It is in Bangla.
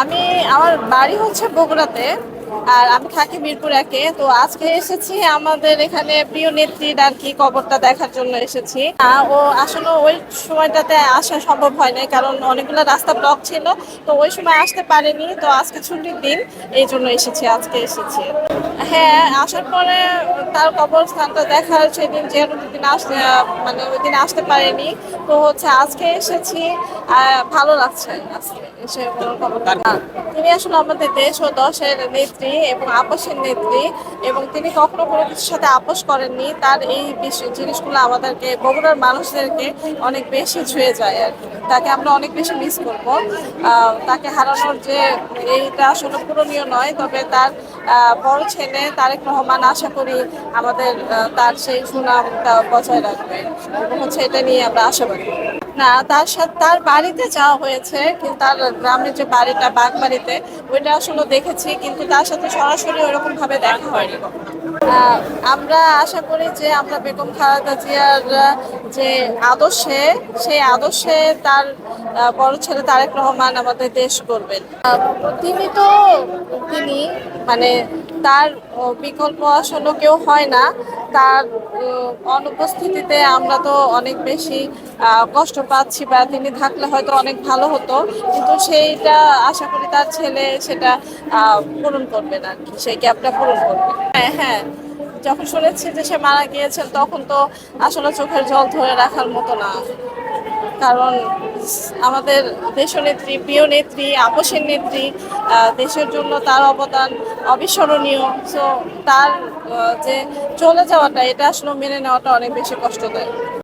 আমি, আমার বাড়ি হচ্ছে বগুড়াতে, আর আমি থাকি মিরপুর একে, তো আজকে এসেছি আমাদের এখানে প্রিয় নেত্রীর আর কি কবরটা দেখার জন্য এসেছি। ও আসলে ওই সময়টাতে আসা সম্ভব হয় নাই, কারণ অনেকগুলো রাস্তা ব্লক ছিল, তো ওই সময় আসতে পারেনি, তো আজকে ছুটির দিন, এই জন্য এসেছি, আজকে এসেছি। হ্যাঁ আসার পরে তার কবরস্থানটা দেখার সেদিন যেহেতু দিন আসতে মানে ওই দিন আসতে পারেনি, তো হচ্ছে আজকে এসেছি ভালো লাগছে আজকে এসে তিনি আসলে আমাদের দেশ ও দশের নেত্রী এবং আপসের নেত্রী এবং তিনি কখনো কোনো কিছুর সাথে আপোষ করেননি। তার এই জিনিসগুলো আমাদেরকে, বগুড়ার মানুষদেরকে অনেক বেশি ছুঁয়ে যায় আর তাকে আমরা অনেক বেশি মিস করব। তাকে হারানোর যে এইটা আসলে পূরণীয় নয়, তবে তার বড় ছেলে তারেক রহমান আশা করি আমাদের তার সেই সুনামটা বজায় রাখবে। এবং হচ্ছে এটা নিয়ে আমরা আশাবাদী। না, তার সাথে তার বাড়িতে যাওয়া হয়েছে, কিন্তু তার গ্রামের যে বাড়িটা, বাগবাড়িতে, ওইটা আসলে দেখেছি, কিন্তু তার সাথে সরাসরি ওরকম ভাবে দেখা হয়নি। আমরা আশা করি যে আমরা বেগম খালেদা জিয়ার যে আদর্শে, সেই আদর্শে তার বড় ছেলে তারেক রহমান আমাদের দেশ করবেন। তিনি তো, তিনি মানে তার বিকল্প আসলে কেউ হয় না। তার অনুপস্থিতিতে আমরা তো অনেক বেশি কষ্ট পাচ্ছি বা তিনি থাকলে হয়তো অনেক ভালো হতো। কিন্তু সেইটা আশা করি তার ছেলে সেটা পূরণ করবেন আর কি। সেই গ্যাপটা পূরণ করবে। হ্যাঁ হ্যাঁ। যখন শুনেছি যে সে মারা গিয়েছেন তখন তো আসলে চোখের জল ধরে রাখার মতো না। কারণ আমাদের দেশনেত্রী প্রিয় নেত্রী আপসের নেত্রী দেশের জন্য তার অবদান অবিস্মরণীয়। সো তার যে চলে যাওয়াটা, এটা আসলে মেনে নেওয়াটা অনেক বেশি কষ্টদায়ক।